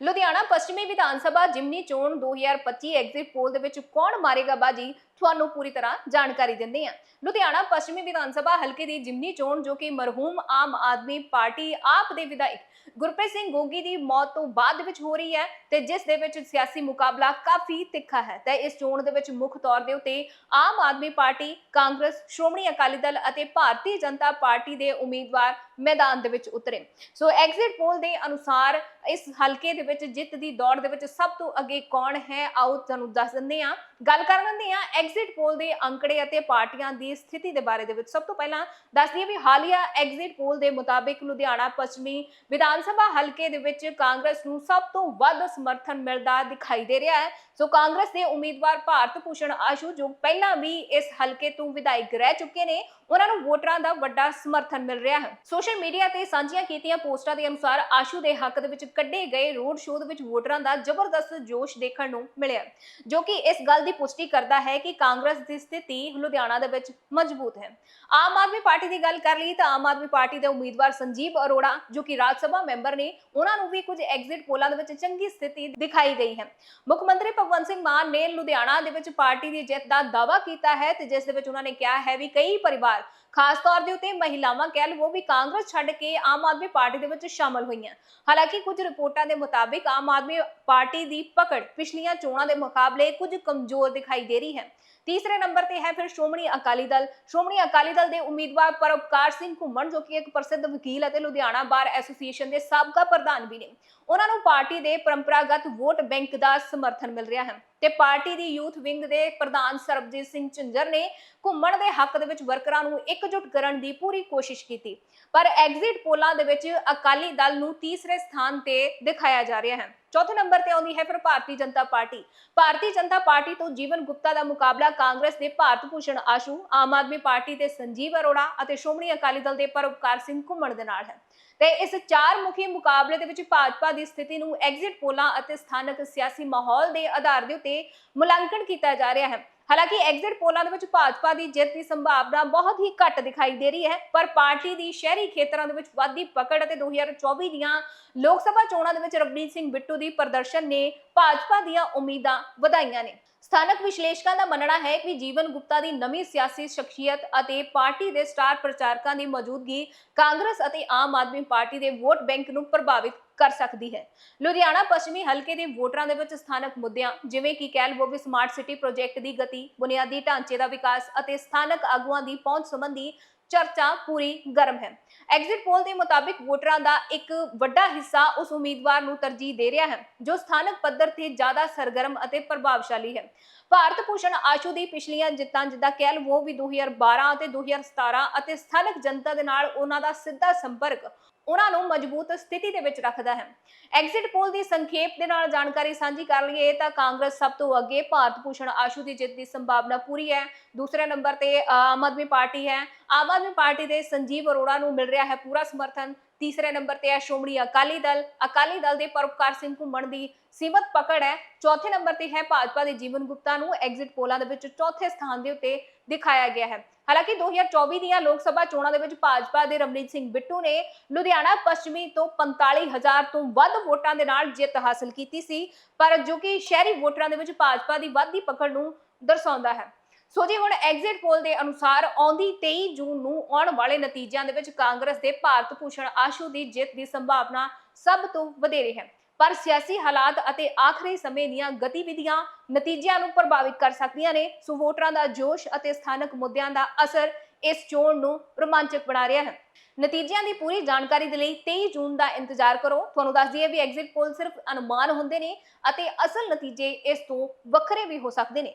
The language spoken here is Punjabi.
ਲੁਧਿਆਣਾ ਪੱਛਮੀ ਵਿਧਾਨ ਸਭਾ ਜਿਮਨੀ ਚੋਣ 2025 ਐਗਜ਼ਿਟ ਪੋਲ ਦੇ ਵਿੱਚ ਕੌਣ ਮਾਰੇਗਾ ਬਾਜੀ? ਤੁਹਾਨੂੰ ਪੂਰੀ ਤਰ੍ਹਾਂ ਜਾਣਕਾਰੀ ਦਿੰਦੇ ਹਾਂ। ਲੁਧਿਆਣਾ ਪੱਛਮੀ ਵਿਧਾਨ ਸਭਾ ਹਲਕੇ ਦੀ ਜਿਮਨੀ ਚੋਣ ਜੋ ਕਿ ਮਰਹੂਮ ਆਮ ਆਦਮੀ ਪਾਰਟੀ ਆਪ ਦੇ ਵਿਧਾਇਕ ਗੁਰਪ੍ਰੀਤ ਸਿੰਘ ਗੋਗੀ ਦੀ ਮੌਤ ਤੋਂ ਬਾਅਦ ਵਿੱਚ ਹੋ ਰਹੀ ਹੈ ਤੇ ਜਿਸ ਦੇ ਵਿੱਚ ਸਿਆਸੀ ਮੁਕਾਬਲਾ ਕਾਫੀ ਤਿੱਖਾ ਹੈ ਤੇ ਇਸ ਚੋਣ ਦੇ ਵਿੱਚ ਮੁੱਖ ਤੌਰ ਦੇ ਉੱਤੇ ਆਮ ਆਦਮੀ ਪਾਰਟੀ, ਕਾਂਗਰਸ, ਸ਼੍ਰੋਮਣੀ ਅਕਾਲੀ ਦਲ ਅਤੇ ਭਾਰਤੀ ਜਨਤਾ ਪਾਰਟੀ ਦੇ ਉਮੀਦਵਾਰ ਮੈਦਾਨ ਦੇ ਵਿੱਚ ਉਤਰੇ। ਸੋ ਐਗਜ਼ਿਟ ਪੋਲ ਦੇ ਅਨੁਸਾਰ ਇਸ ਹਲਕੇ ਦੇ ਵਿੱਚ ਜਿੱਤ ਦੀ ਦੌੜ ਦੇ ਵਿੱਚ ਸਭ ਤੋਂ ਅੱਗੇ ਕੌਣ ਹੈ, ਆਓ ਤੁਹਾਨੂੰ ਦੱਸ ਦਿੰਦੇ ਹਾਂ। ਗੱਲ ਕਰ ਲੈਂਦੇ ਹਾਂ ਐਗਜ਼ਿਟ ਪੋਲ ਦੇ ਅੰਕੜੇ ਅਤੇ ਪਾਰਟੀਆਂ ਦੀ ਸਥਿਤੀ ਦੇ ਬਾਰੇ ਦੇ ਵਿੱਚ ਸਭ ਤੋਂ ਪਹਿਲਾਂ ਦੱਸ ਦਈਏ ਵੀ ਹਾਲੀਆ ਐਗਜ਼ਿਟ ਪੋਲ ਦੇ ਮੁਤਾਬਿਕ ਲੁਧਿਆਣਾ ਪੱਛਮੀ ਵਿਧਾਨ ਸਭਾ ਹਲਕੇ ਦੇ ਵਿੱਚ ਕਾਂਗਰਸ ਨੂੰ ਸਭ ਤੋਂ ਵੱਧ ਸਮਰਥਨ ਮਿਲਦਾ ਦਿਖਾਈ ਦੇ ਰਿਹਾ ਹੈ। ਸੋ ਕਾਂਗਰਸ ਦੇ ਉਮੀਦਵਾਰ ਭਾਰਤ ਭੂਸ਼ਣ ਆਸ਼ੂ, ਜੋ ਪਹਿਲਾਂ ਵੀ ਇਸ ਹਲਕੇ ਤੋਂ ਵਿਧਾਇਕ ਰਹਿ ਚੁੱਕੇ ਨੇ, ਉਹਨਾਂ ਨੂੰ ਵੋਟਰਾਂ ਦਾ ਵੱਡਾ ਸਮਰਥਨ ਮਿਲ ਰਿਹਾ ਹੈ। ਸੋਸ਼ਲ ਮੀਡੀਆ ਤੇ ਸਾਂਝੀਆਂ ਕੀਤੀਆਂ ਪੋਸਟਾਂ ਦੇ ਅਨੁਸਾਰ ਆਸ਼ੂ ਦੇ ਹੱਕ ਦੇ ਵਿੱਚ ਕੱਢੇ ਗਏ ਰੋਡ ਸ਼ੋਅ ਦੇ ਵਿੱਚ ਵੋਟਰਾਂ ਦਾ ਜ਼ਬਰਦਸਤ ਜੋਸ਼ ਦੇਖਣ ਨੂੰ ਮਿਲਿਆ, ਜੋ ਕਿ ਇਸ ਗੱਲ ਦੀ ਪੁਸ਼ਟੀ ਕਰਦਾ ਹੈ ਕਿ ਕਾਂਗਰਸ ਦੀ ਸਥਿਤੀ ਲੁਧਿਆਣਾ ਦੇ ਵਿੱਚ ਮਜ਼ਬੂਤ ਹੈ। ਆਮ ਆਦਮੀ ਪਾਰਟੀ ਦੀ ਗੱਲ ਕਰ ਲਈ ਤਾਂ ਆਮ ਆਦਮੀ ਪਾਰਟੀ ਦੇ ਉਮੀਦਵਾਰ ਸੰਜੀਵ ਅਰੋੜਾ, ਜੋ ਕਿ ਰਾਜ ਸਭਾ ਮੈਂਬਰ ਨੇ, ਉਹਨਾਂ ਨੂੰ ਵੀ ਕੁਝ ਐਗਜ਼ਿਟ ਪੋਲਾਂ ਦੇ ਵਿੱਚ ਚੰਗੀ ਸਥਿਤੀ ਦਿਖਾਈ ਗਈ ਹੈ। ਮੁੱਖ ਮੰਤਰੀ ਭਗਵੰਤ ਸਿੰਘ ਮਾਨ ਨੇ ਲੁਧਿਆਣਾ ਦੇ ਵਿੱਚ ਪਾਰਟੀ ਦੀ ਜਿੱਤ ਦਾ ਦਾਅਵਾ ਕੀਤਾ ਹੈ ਤੇ ਜਿਸ ਦੇ ਵਿੱਚ ਉਹਨਾਂ ਨੇ ਕਿਹਾ ਹੈ ਵੀ ਕਈ ਪਰਿਵਾਰ ਖਾਸ ਤੌਰ ਦੇ ਉੱਤੇ ਮਹਿਲਾਵਾਂ ਕਹਿ ਲਵੋ ਵੀ ਕਾਂਗਰਸ ਛੱਡ ਕੇ ਆਮ ਆਦਮੀ ਪਾਰਟੀ ਦੇ ਵਿੱਚ ਸ਼ਾਮਲ ਹੋਈਆਂ। ਹਾਲਾਂਕਿ ਕੁਝ ਰਿਪੋਰਟਾਂ ਦੇ ਮੁਤਾਬਿਕ ਆਮ ਆਦਮੀ ਪਾਰਟੀ ਦੀ ਪਕੜ ਪਿਛਲੀਆਂ ਚੋਣਾਂ ਦੇ ਮੁਕਾਬਲੇ ਕੁਝ ਕਮਜ਼ੋਰ ਦਿਖਾਈ ਦੇ ਰਹੀ ਹੈ। ਤੀਸਰੇ ਨੰਬਰ ਤੇ ਹੈ ਫਿਰ ਸ਼੍ਰੋਮਣੀ ਅਕਾਲੀ ਦਲ। ਸ਼੍ਰੋਮਣੀ ਅਕਾਲੀ ਦਲ ਦੇ ਉਮੀਦਵਾਰ ਪਰਉਪਕਾਰ ਸਿੰਘ ਘੁੰਮਣ, ਜੋ ਕਿ ਇੱਕ ਪ੍ਰਸਿੱਧ ਵਕੀਲ ਅਤੇ ਲੁਧਿਆਣਾ ਬਾਰ ਐਸੋਸੀਏਸ਼ਨ ਦੇ ਸਾਬਕਾ ਪ੍ਰਧਾਨ ਵੀ ਨੇ। ਉਹਨਾਂ ਨੂੰ ਪਾਰਟੀ ਦੇ ਪਰੰਪਰਾਗਤ ਵੋਟ ਬੈਂਕ ਦਾ ਸਮਰਥਨ ਮਿਲ ਰਿਹਾ ਹੈ। ਤੇ ਪਾਰਟੀ ਦੀ ਯੂਥ ਵਿੰਗ ਦੇ ਪ੍ਰਧਾਨ ਸਰਬਜੀਤ ਸਿੰਘ ਝੁੰਜਰ ਨੇ ਘੁੰਮਣ ਦੇ ਹੱਕ ਦੇ ਵਿੱਚ ਵਰਕਰਾਂ ਨੂੰ ਇਕਜੁੱਟ ਕਰਨ ਦੀ ਪੂਰੀ ਕੋਸ਼ਿਸ਼ ਕੀਤੀ। ਪਰ ਐਗਜ਼ਿਟ ਪੋਲਾਂ ਦੇ ਵਿੱਚ ਅਕਾਲੀ ਦਲ ਨੂੰ ਤੀਸਰੇ ਸਥਾਨ ਤੇ ਦਿਖਾਇਆ ਜਾ ਰਿਹਾ ਹੈ। ਚੌਥੇ ਨੰਬਰ ਤੇ ਆਉਂਦੀ ਹੈ ਫਿਰ ਭਾਰਤੀ ਜਨਤਾ ਪਾਰਟੀ। ਭਾਰਤੀ ਜਨਤਾ ਪਾਰਟੀ ਤੋਂ ਜੀਵਨ ਗੁਪਤਾ ਦਾ ਮੁਕਾਬਲਾ ਕਾਂਗਰਸ ਦੇ ਭਾਰਤ ਭੂਸ਼ਣ ਆਸ਼ੂ, ਆਮ ਆਦਮੀ ਪਾਰਟੀ ਦੇ ਸੰਜੀਵ ਅਰੋੜਾ ਅਤੇ ਸ਼੍ਰੋਮਣੀ ਅਕਾਲੀ ਦਲ ਦੇ ਪਰਉਪਕਾਰ ਸਿੰਘ ਘੁੰਮਣ ਦੇ ਨਾਲ ਹੈ। ਤੇ ਇਸ ਚਾਰ ਮੁਖੀ ਮੁਕਾਬਲੇ ਦੇ ਵਿੱਚ ਭਾਜਪਾ ਦੀ ਸਥਿਤੀ ਨੂੰ ਐਗਜ਼ਿਟ ਪੋਲਾਂ ਅਤੇ ਸਥਾਨਕ ਸਿਆਸੀ ਮਾਹੌਲ ਦੇ ਆਧਾਰ ਦੇ ਉੱਤੇ ਮੁਲਾਂਕਣ ਕੀਤਾ ਜਾ ਰਿਹਾ ਹੈ। ਹਾਲਾਂਕਿ ਐਗਜ਼ਿਟ ਪੋਲਾਂ ਦੇ ਵਿੱਚ ਭਾਜਪਾ ਦੀ ਜਿੱਤ ਦੀ ਸੰਭਾਵਨਾ ਬਹੁਤ ਹੀ ਘੱਟ ਦਿਖਾਈ ਦੇ ਰਹੀ ਹੈ, ਪਰ ਪਾਰਟੀ ਦੀ ਸ਼ਹਿਰੀ ਖੇਤਰਾਂ ਦੇ ਵਿੱਚ ਵਾਧੀ ਪਕੜ ਅਤੇ 2024 ਦੀਆਂ ਲੋਕ ਸਭਾ ਚੋਣਾਂ ਦੇ ਵਿੱਚ ਰਵਨੀਤ ਸਿੰਘ ਬਿੱਟੂ ਦੀ ਪ੍ਰਦਰਸ਼ਨ ਨੇ ਭਾਜਪਾ ਦੀਆਂ ਉਮੀਦਾਂ ਵਧਾਈਆਂ ਨੇ। ਸਥਾਨਕ ਵਿਸ਼ਲੇਸ਼ਕਾਂ ਦਾ ਮੰਨਣਾ ਹੈ ਕਿ ਜੀਵਨ ਗੁਪਤਾ ਦੀ ਨਵੀਂ ਸਿਆਸੀ ਸ਼ਖਸੀਅਤ ਅਤੇ ਪਾਰਟੀ ਦੇ ਸਟਾਰ ਪ੍ਰਚਾਰਕਾਂ ਦੀ ਮੌਜੂਦਗੀ ਕਾਂਗਰਸ ਅਤੇ ਆਮ ਆਦਮੀ ਪਾਰਟੀ ਦੇ ਵੋਟ ਬੈਂਕ ਨੂੰ ਪ੍ਰਭਾਵਿਤ ਕਰ ਸਕਦੀ ਹੈ। ਲੁਧਿਆਣਾ ਪੱਛਮੀ ਹਲਕੇ ਦੇ ਵੋਟਰਾਂ ਦੇ ਵਿੱਚ ਸਥਾਨਕ ਮੁੱਦਿਆਂ, ਜਿਵੇਂ ਕਿ ਕਹਿ ਲਵੋ ਵੀ ਸਮਾਰਟ ਸਿਟੀ ਪ੍ਰੋਜੈਕਟ ਦੀ ਗਤੀ, ਬੁਨਿਆਦੀ ਢਾਂਚੇ ਦਾ ਵਿਕਾਸ ਅਤੇ ਸਥਾਨਕ ਆਗੂਆਂ ਦੀ ਪਹੁੰਚ ਸੰਬੰਧੀ ਚਰਚਾ ਪੂਰੀ ਗਰਮ ਹੈ। ਐਗਜ਼ਿਟ ਪੋਲ ਦੇ ਮੁਤਾਬਿਕ ਵੋਟਰਾਂ ਦਾ ਇੱਕ ਵੱਡਾ ਹਿੱਸਾ ਉਸ ਉਮੀਦਵਾਰ ਨੂੰ ਤਰਜੀਹ ਦੇ ਰਿਹਾ ਹੈ, ਜੋ ਸਥਾਨਕ ਪੱਧਰ ਤੇ ਜ਼ਿਆਦਾ ਸਰਗਰਮ ਅਤੇ ਪ੍ਰਭਾਵਸ਼ਾਲੀ ਹੈ। ਭਾਰਤ ਭੂਸ਼ਣ ਆਸ਼ੂ ਦੀ ਪਿਛਲੀਆਂ ਜਿੱਤਾਂ, ਜਿੱਦਾਂ ਕਹਿ ਲਵੋ ਵੀ 2012 ਅਤੇ 2017 ਅਤੇ ਸਥਾਨਕ ਜਨਤਾ ਦੇ ਨਾਲ ਉਹਨਾਂ ਦਾ ਸਿੱਧਾ ਸੰਪਰਕ ਉਹਨਾਂ ਨੂੰ ਮਜ਼ਬੂਤ ਸਥਿਤੀ ਦੇ ਵਿੱਚ ਰੱਖਦਾ ਹੈ। ਐਗਜ਼ਿਟ ਪੋਲ ਦੀ ਸੰਖੇਪ ਦੇ ਨਾਲ ਜਾਣਕਾਰੀ ਸਾਂਝੀ ਕਰ ਲਈਏ ਤਾਂ ਕਾਂਗਰਸ ਸਭ ਤੋਂ ਅੱਗੇ ਭਾਰਤ ਭੂਸ਼ਣ ਆਸ਼ੂ ਦੀ ਜਿੱਤ ਦੀ ਸੰਭਾਵਨਾ ਪੂਰੀ ਹੈ। ਦੂਸਰੇ ਨੰਬਰ ਤੇ ਆਮ ਆਦਮੀ ਪਾਰਟੀ ਹੈ। ਆਮ ਆਦਮੀ ਪਾਰਟੀ ਦੇ ਸੰਜੀਵ ਅਰੋੜਾ ਨੂੰ ਮਿਲ ਰਿਹਾ ਹੈ ਪੂਰਾ ਸਮਰਥਨ। ਤੀਸਰੇ ਨੰਬਰ ਤੇ ਹੈ ਸ਼੍ਰੋਮਣੀ ਅਕਾਲੀ ਦਲ। ਅਕਾਲੀ ਦਲ ਦੇ ਪਰਉਪਕਾਰ ਸਿੰਘ ਘੁੰਮਣ ਦੀ ਸੀਮਤ ਪਕੜ ਹੈ। ਚੌਥੇ ਨੰਬਰ ਤੇ ਹੈ ਭਾਜਪਾ ਦੇ ਜੀਵਨ ਗੁਪਤਾ ਨੂੰ ਐਗਜ਼ਿਟ ਪੋਲਾਂ ਦੇ ਵਿੱਚ ਚੌਥੇ ਸਥਾਨ ਦੇ ਉੱਤੇ ਦਿਖਾਇਆ ਗਿਆ ਹੈ। ਹਾਲਾਂਕਿ 2024 ਦੀਆਂ ਲੋਕ ਸਭਾ ਚੋਣਾਂ ਦੇ ਵਿੱਚ ਭਾਜਪਾ ਦੇ ਰਮਨੀਤ ਸਿੰਘ ਬਿੱਟੂ ਨੇ ਲੁਧਿਆਣਾ ਪੱਛਮੀ ਤੋਂ 45000 ਤੋਂ ਵੱਧ ਵੋਟਾਂ ਦੇ ਨਾਲ ਜਿੱਤ ਹਾਸਲ ਕੀਤੀ ਸੀ। ਪਰ ਜੋ ਕਿ ਸ਼ਹਿਰੀ ਵੋਟਰਾਂ ਦੇ ਵਿੱਚ ਭਾਜਪਾ ਦੀ ਵੱਧਦੀ ਪਕੜ ਨੂੰ ਦਰਸਾਉਂਦਾ ਹੈ। ਸੋ ਜੀ ਹੁਣ ਐਗਜ਼ਿਟ ਪੋਲ ਦੇ ਅਨੁਸਾਰ ਆਉਂਦੀ 23 ਜੂਨ ਨੂੰ ਆਉਣ ਵਾਲੇ ਨਤੀਜਿਆਂ ਦੇ ਵਿੱਚ ਕਾਂਗਰਸ ਦੇ ਭਾਰਤ ਭੂਸ਼ਣ ਆਸ਼ੂ ਦੀ ਜਿੱਤ ਦੀ ਸੰਭਾਵਨਾ ਸਭ ਤੋਂ ਵਧੇਰੇ ਹੈ। ਪਰ ਸਿਆਸੀ ਹਾਲਾਤ ਅਤੇ ਆਖਰੀ ਸਮੇਂ ਦੀਆਂ ਗਤੀਵਿਧੀਆਂ ਨਤੀਜਿਆਂ ਨੂੰ ਪ੍ਰਭਾਵਿਤ ਕਰ ਸਕਦੀਆਂ ਨੇ, ਸੋ ਵੋਟਰਾਂ ਦਾ ਜੋਸ਼ ਅਤੇ ਸਥਾਨਕ ਮੁੱਦਿਆਂ ਦਾ ਅਸਰ ਇਸ ਚੋਣ ਨੂੰ ਰੋਮਾਂਚਕ ਬਣਾ ਰਿਹਾ ਹੈ। ਨਤੀਜਿਆਂ ਦੀ ਪੂਰੀ ਜਾਣਕਾਰੀ ਦੇ ਲਈ 23 ਜੂਨ ਦਾ ਇੰਤਜ਼ਾਰ ਕਰੋ। ਤੁਹਾਨੂੰ ਦੱਸ ਦਈਏ ਵੀ ਐਗਜ਼ਿਟ ਪੋਲ ਸਿਰਫ ਅਨੁਮਾਨ ਹੁੰਦੇ ਨੇ ਅਤੇ ਅਸਲ ਨਤੀਜੇ ਇਸ ਤੋਂ ਵੱਖਰੇ ਵੀ ਹੋ ਸਕਦੇ ਨੇ।